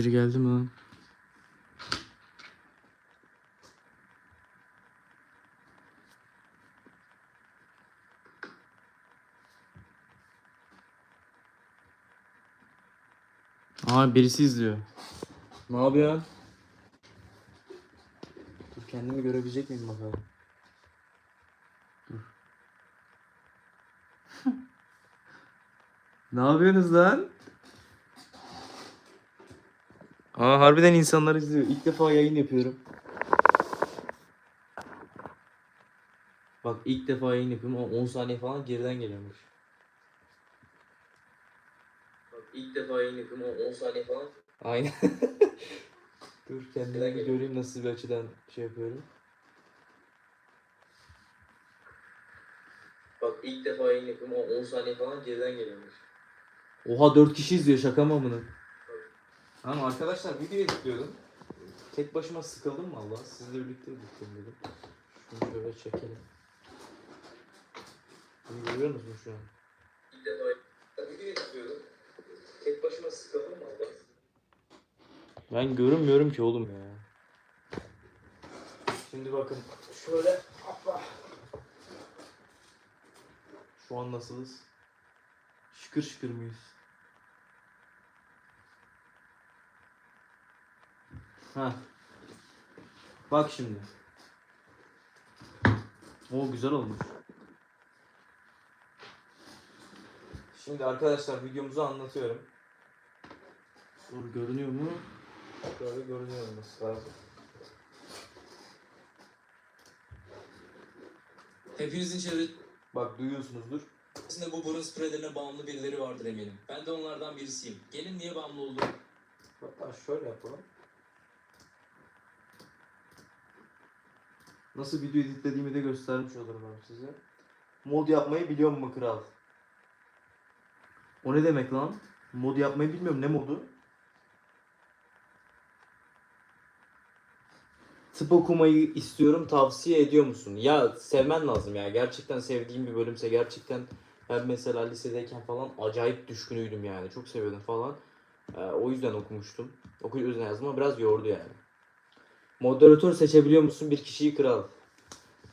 Biri geldi mi lan? Aa birisi izliyor. Ne yapıyorsun? Dur kendimi görebilecek miyim bakalım. Dur. ne yapıyorsunuz lan? Aa harbiden insanlar izliyor. İlk defa yayın yapıyorum. Bak ilk defa yayın yapıyorum ama 10 saniye falan geriden geliyormuş. Bak ilk defa yayın yapıyorum ama 10 saniye falan. Aynen. Dur kendimi bir göreyim nasıl bir açıdan şey yapıyorum. Bak ilk defa yayın yapıyorum ama 10 saniye falan geriden geliyormuş. Oha 4 kişi izliyor şaka mı amına? Tamam arkadaşlar video editliyordum. Tek başıma sıkıldım valla. Sizle birlikte editleyeyim dedim. Şunu şöyle çekelim. Bunu görüyor musun şu an? Tek başıma sıkıldım valla. Ben görünmüyorum ki oğlum ya. Şimdi bakın şöyle hoppa. Şu an nasılız? Şıkır şıkır mıyız? Ha. Bak şimdi. O güzel olmuş. Şimdi arkadaşlar videomuzu anlatıyorum. Dur görünüyor mu? Böyle görünüyor olması lazım. Hepinizin Bak duyuyorsunuzdur. çevresinde bu burun spreylerine bağımlı birileri vardır eminim. Ben de onlardan birisiyim. Gelin niye bağımlı oldum? Hatta şöyle yapalım. Nasıl video editlediğimi de göstermiş olurum ben size. Mod yapmayı biliyor mu kral? O ne demek lan? Mod yapmayı bilmiyorum. Ne modu? Tıp okumayı istiyorum. Tavsiye ediyor musun? Ya sevmen lazım ya. Gerçekten sevdiğim bir bölümse gerçekten ben mesela lisedeyken falan acayip düşkünüydüm yani. Çok seviyordum falan. Ee, o yüzden okumuştum. O yüzden yazdım ama biraz yordu yani. Moderatör seçebiliyor musun bir kişiyi kral?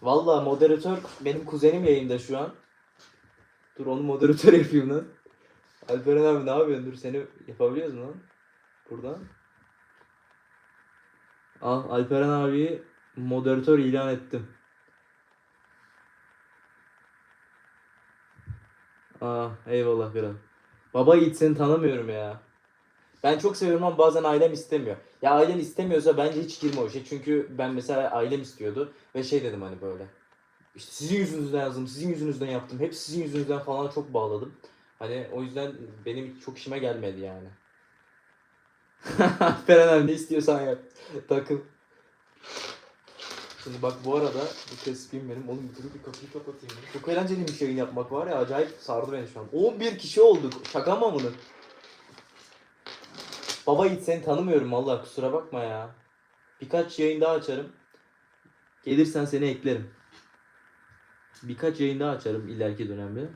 Valla moderatör benim kuzenim yayında şu an. Dur onu moderatör yapayım lan. Alperen abi ne yapıyorsun? Dur seni yapabiliyoruz mu lan? Buradan. Al Alperen abi moderatör ilan ettim. Aa eyvallah kral. Baba Yiğit seni tanımıyorum ya. Ben çok seviyorum ama bazen ailem istemiyor. Ya ailen istemiyorsa bence hiç girme o işe. Çünkü ben mesela ailem istiyordu ve şey dedim hani böyle. İşte sizin yüzünüzden yazdım, sizin yüzünüzden yaptım. Hep sizin yüzünüzden falan çok bağladım. Hani o yüzden benim çok işime gelmedi yani. Feren abi ne istiyorsan yap. Takıl. Şimdi bak bu arada bu tespihim benim. Oğlum bir bir kapıyı kapatayım. Çok eğlenceliymiş yayın yapmak var ya acayip sardı beni şu an. 11 kişi olduk. Şaka mı bunu? Baba Yiğit seni tanımıyorum vallahi kusura bakma ya. Birkaç yayın daha açarım. Gelirsen seni eklerim. Birkaç yayın daha açarım ileriki dönemde.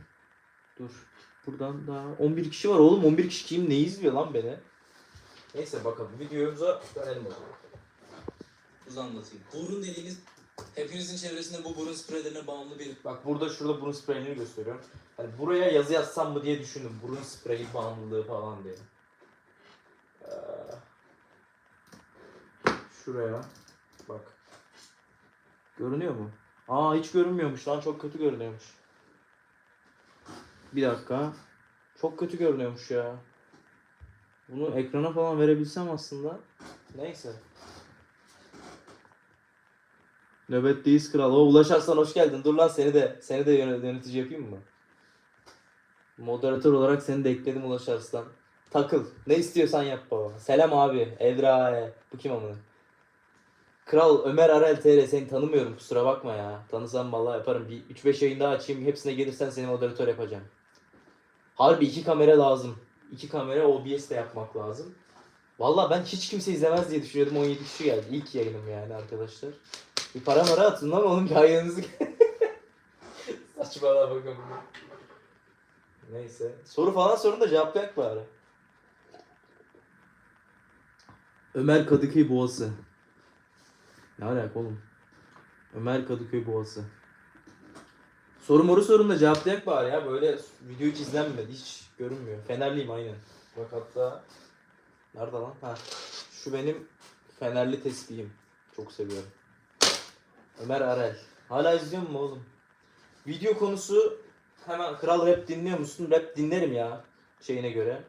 Dur. Buradan daha 11 kişi var oğlum. 11 kişi kim ne izliyor lan beni? Neyse bakalım videomuza dönelim bakalım. Hız anlatayım. Burun dediğiniz hepinizin çevresinde bu burun spreylerine bağımlı bir Bak burada şurada burun spreyini gösteriyorum. Hani buraya yazı yazsam mı diye düşündüm. Burun spreyi bağımlılığı falan diye. Şuraya bak. Görünüyor mu? Aa hiç görünmüyormuş lan çok kötü görünüyormuş. Bir dakika. Çok kötü görünüyormuş ya. Bunu ekrana falan verebilsem aslında. Neyse. Nöbetteyiz kral. O Ulaş Arslan hoş geldin. Dur lan seni de seni de yönet- yönetici yapayım mı? Moderatör olarak seni de ekledim Ulaş Arslan. Takıl. Ne istiyorsan yap baba. Selam abi. Evra. Bu kim amına? Kral Ömer Arel TR seni tanımıyorum kusura bakma ya. Tanısam vallahi yaparım. Bir 3-5 yayın daha açayım. Hepsine gelirsen seni moderatör yapacağım. Harbi iki kamera lazım. İki kamera OBS de yapmak lazım. Vallahi ben hiç kimse izlemez diye düşünüyordum. 17 kişi geldi. İlk yayınım yani arkadaşlar. Bir para mara atın lan oğlum yayınınızı. Saçmalığa bakın. Neyse. Soru falan sorun da cevaplayak bari. Ömer Kadıköy Boğası. Ne alaka oğlum? Ömer Kadıköy Boğası. Soru moru sorun da cevaplayak bari ya. Böyle video hiç izlenmedi. Hiç görünmüyor. Fenerliyim aynen. Bak hatta... Nerede lan? Ha. Şu benim Fenerli tespihim. Çok seviyorum. Ömer Arel. Hala izliyor musun oğlum? Video konusu hemen Kral Rap dinliyor musun? Rap dinlerim ya şeyine göre.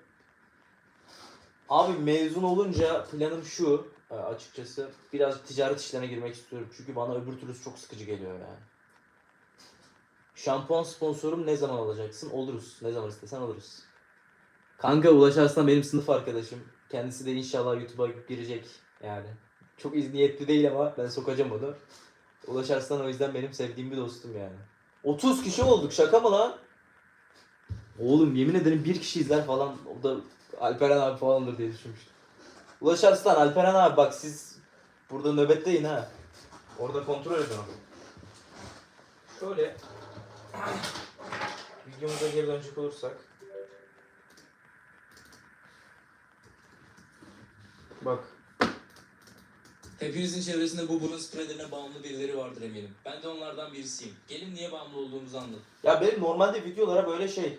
Abi mezun olunca planım şu açıkçası biraz ticaret işlerine girmek istiyorum. Çünkü bana öbür türlüsü çok sıkıcı geliyor yani. Şampuan sponsorum ne zaman alacaksın? Oluruz. Ne zaman istesen alırız. Kanka Ulaş Arslan benim sınıf arkadaşım. Kendisi de inşallah YouTube'a girecek yani. Çok iz niyetli değil ama ben sokacağım onu. Ulaş Arslan o yüzden benim sevdiğim bir dostum yani. 30 kişi olduk şaka mı lan? Oğlum yemin ederim bir kişi izler falan. O da Alperen abi falandır diye düşünmüştüm. Ulaş Arslan, Alperen abi bak siz burada nöbetteyin ha. Orada kontrol edin onu. Şöyle videomuza geri dönecek olursak. Bak Hepinizin çevresinde bu burun spreylerine bağımlı birileri vardır eminim. Ben de onlardan birisiyim. Gelin niye bağımlı olduğumuzu anlatayım. Ya benim normalde videolara böyle şey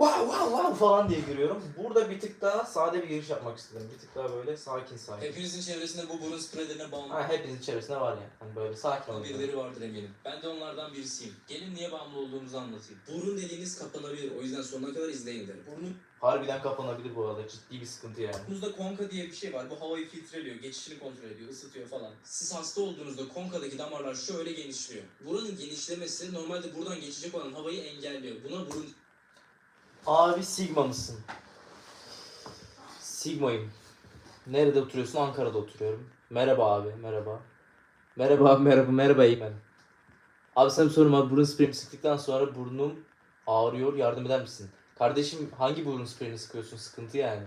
wow wow wow falan diye giriyorum. Burada bir tık daha sade bir giriş yapmak istedim. Bir tık daha böyle sakin sakin. Hepinizin çevresinde bu burun spreylerine bağımlı Ha hepinizin içerisinde var ya. Hani böyle sakin olun. birileri vardır eminim. Ben de onlardan birisiyim. Gelin niye bağımlı olduğumuzu anlatayım. Burun deliğiniz kapanabilir. O yüzden sonuna kadar izleyin derim. Burnun Harbiden kapanabilir bu arada. Ciddi bir sıkıntı yani. Burnunuzda konka diye bir şey var. Bu havayı filtreliyor, geçişini kontrol ediyor, ısıtıyor falan. Siz hasta olduğunuzda konkadaki damarlar şöyle genişliyor. Buranın genişlemesi normalde buradan geçecek olan havayı engelliyor. Buna burun Abi Sigma mısın? Sigma'yım. Nerede oturuyorsun? Ankara'da oturuyorum. Merhaba abi, merhaba. Merhaba abi, merhaba, merhaba Eymen. Abi sana bir sorum abi. Burun spreyimi sıktıktan sonra burnum ağrıyor. Yardım eder misin? Kardeşim hangi burun spreyini sıkıyorsun? Sıkıntı yani.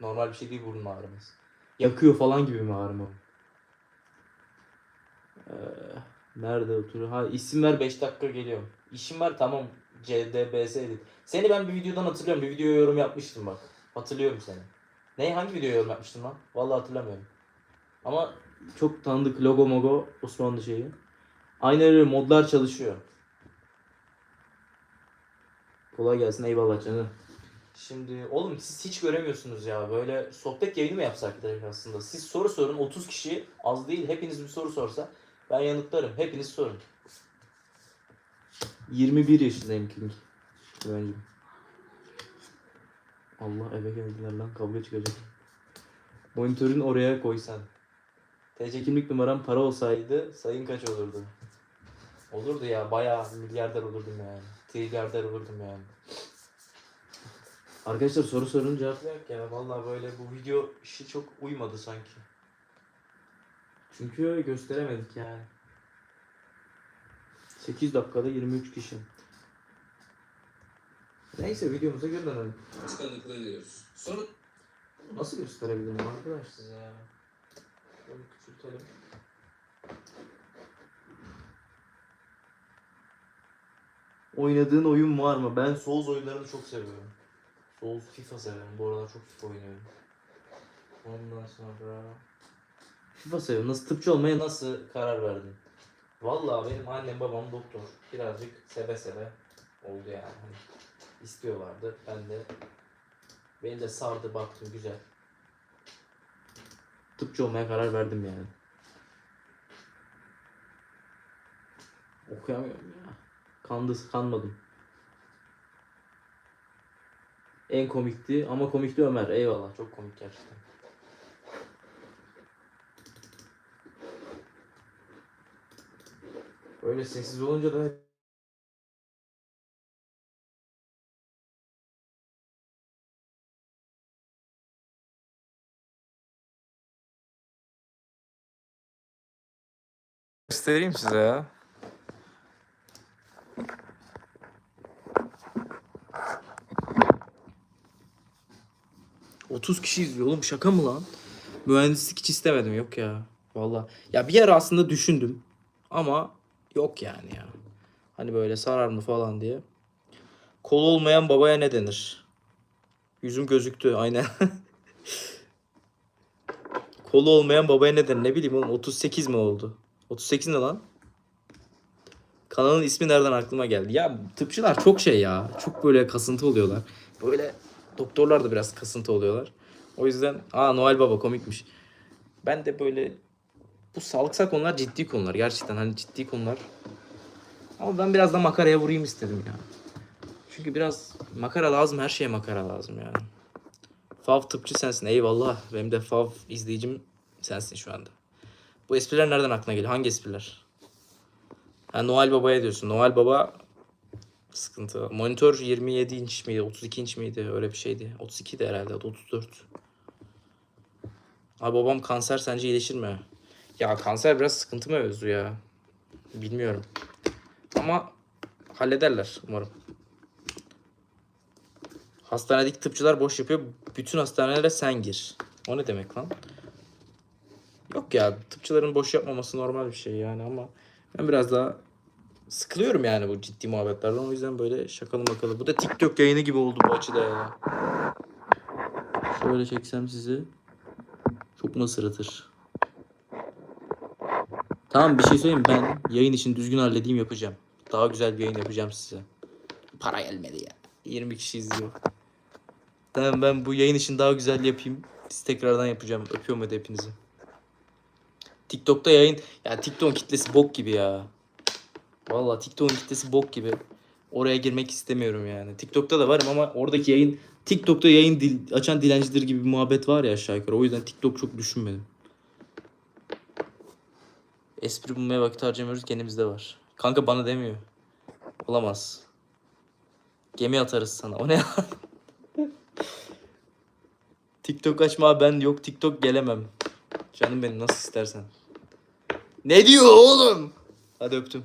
Normal bir şey değil burnun ağrıması. Yakıyor falan gibi mi ağrımı? Ee, nerede oturuyor? Ha isim ver 5 dakika geliyorum. İşim var tamam. CDBS edit. Seni ben bir videodan hatırlıyorum. Bir videoya yorum yapmıştım bak. Hatırlıyorum seni. Ne hangi videoya yorum yapmıştım lan? Vallahi hatırlamıyorum. Ama çok tanıdık logo mogo Osmanlı şeyi. Aynen öyle modlar çalışıyor. Kolay gelsin eyvallah canım. Şimdi oğlum siz hiç göremiyorsunuz ya böyle sohbet yayını mı yapsak direkt aslında? Siz soru sorun 30 kişi az değil hepiniz bir soru sorsa ben yanıtlarım. Hepiniz sorun. 21 yaşındayım King. Güvencim. Allah eve geldiler lan kavga çıkacak. Monitörün oraya koysan. TC kimlik numaram para olsaydı sayın kaç olurdu? Olurdu ya bayağı milyarder olurdum yani. Trilyarder olurdum yani. Arkadaşlar soru sorun cevap yok ya. Vallahi böyle bu video işi çok uymadı sanki. Çünkü gösteremedik yani. 8 dakikada 23 kişi. Neyse videomuza geri dönelim. tıkanıklığı diyoruz. Sonra Nasıl gösterebilirim arkadaş size ya? Şöyle küçültelim. Oynadığın oyun var mı? Ben Souls oyunlarını çok seviyorum. Souls FIFA severim. Bu aralar çok FIFA oynuyorum. Ondan sonra... FIFA seviyorum. Nasıl tıpçı olmaya nasıl karar verdin? Vallahi benim annem babam doktor. Birazcık seve seve oldu yani. Hani istiyorlardı. Ben de beni de sardı baktım güzel. Tıpçı olmaya karar verdim yani. Okuyamıyorum ya. Kandı, kanmadım. En komikti ama komikti Ömer. Eyvallah. Çok komik gerçekten. Öyle sessiz olunca da Göstereyim size ya. 30 kişi izliyor oğlum şaka mı lan? Mühendislik hiç istemedim yok ya. Valla. Ya bir ara aslında düşündüm. Ama yok yani ya. Hani böyle sarar mı falan diye. Kol olmayan babaya ne denir? Yüzüm gözüktü aynen. Kolu olmayan babaya ne der? Ne bileyim oğlum 38 mi oldu? 38 ne lan? Kanalın ismi nereden aklıma geldi? Ya tıpçılar çok şey ya. Çok böyle kasıntı oluyorlar. Böyle doktorlar da biraz kasıntı oluyorlar. O yüzden aa Noel Baba komikmiş. Ben de böyle bu sağlıksal konular ciddi konular. Gerçekten hani ciddi konular. Ama ben biraz da makaraya vurayım istedim ya. Çünkü biraz makara lazım. Her şeye makara lazım yani. Fav tıpçı sensin. Eyvallah. Benim de Fav izleyicim sensin şu anda. Bu espriler nereden aklına geliyor? Hangi espriler? Ha Noel Baba'ya diyorsun. Noel Baba sıkıntı. Monitör 27 inç miydi? 32 inç miydi? Öyle bir şeydi. 32 de herhalde. 34. Abi babam kanser sence iyileşir mi? Ya kanser biraz sıkıntı mı mevzu ya? Bilmiyorum. Ama hallederler umarım. Hastanedeki tıpçılar boş yapıyor. Bütün hastanelere sen gir. O ne demek lan? Yok ya tıpçıların boş yapmaması normal bir şey yani ama ben biraz daha sıkılıyorum yani bu ciddi muhabbetlerden. O yüzden böyle şakalı makalı. Bu da TikTok yayını gibi oldu bu açıda ya. Şöyle çeksem sizi. Çok mu sırıtır? Tamam bir şey söyleyeyim ben yayın için düzgün halledeyim yapacağım. Daha güzel bir yayın yapacağım size. Para gelmedi ya. 20 kişi izliyor. Tamam ben bu yayın için daha güzel yapayım. Siz tekrardan yapacağım. Öpüyorum hadi hepinizi. TikTok'ta yayın... Ya TikTok'un kitlesi bok gibi ya. Vallahi TikTok'un kitlesi bok gibi. Oraya girmek istemiyorum yani. TikTok'ta da varım ama oradaki yayın... TikTok'ta yayın dil, açan dilencidir gibi bir muhabbet var ya aşağı yukarı. O yüzden TikTok çok düşünmedim. Espri bulmaya vakit harcamıyoruz kendimizde var. Kanka bana demiyor. Olamaz. Gemi atarız sana. O ne? TikTok açma ben yok TikTok gelemem. Canım benim nasıl istersen. Ne diyor oğlum? Hadi öptüm.